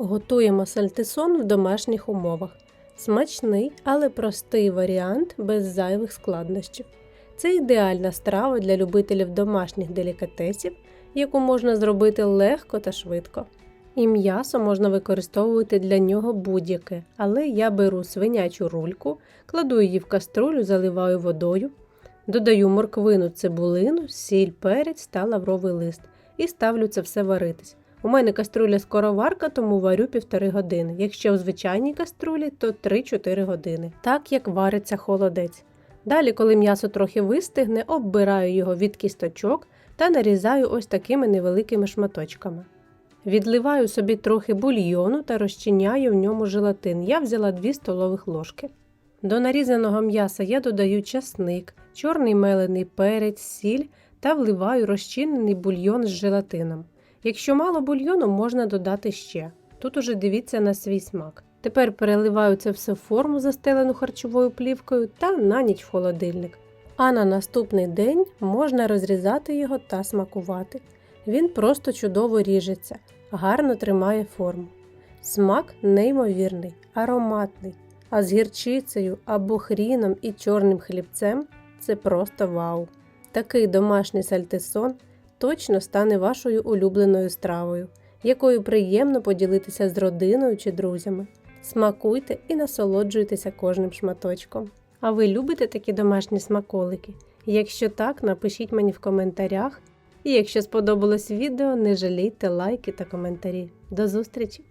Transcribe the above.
Готуємо сальтисон в домашніх умовах. Смачний, але простий варіант без зайвих складнощів. Це ідеальна страва для любителів домашніх делікатесів, яку можна зробити легко та швидко. І м'ясо можна використовувати для нього будь-яке, але я беру свинячу рульку, кладу її в каструлю, заливаю водою, додаю морквину, цибулину, сіль, перець та лавровий лист і ставлю це все варитись. У мене каструля скороварка, тому варю півтори години. Якщо в звичайній каструлі, то 3-4 години, так як вариться холодець. Далі, коли м'ясо трохи вистигне, оббираю його від кісточок та нарізаю ось такими невеликими шматочками. Відливаю собі трохи бульйону та розчиняю в ньому желатин. Я взяла 2 столових ложки. До нарізаного м'яса я додаю часник, чорний мелений перець, сіль та вливаю розчинений бульйон з желатином. Якщо мало бульйону, можна додати ще. Тут уже дивіться на свій смак. Тепер переливаю це все в форму, застелену харчовою плівкою, та на ніч в холодильник. А на наступний день можна розрізати його та смакувати. Він просто чудово ріжеться, гарно тримає форму. Смак неймовірний, ароматний, а з гірчицею або хріном і чорним хлібцем це просто вау. Такий домашній сальтисон точно стане вашою улюбленою стравою, якою приємно поділитися з родиною чи друзями. Смакуйте і насолоджуйтеся кожним шматочком. А ви любите такі домашні смаколики? Якщо так, напишіть мені в коментарях. І якщо сподобалось відео, не жалійте лайки та коментарі. До зустрічі!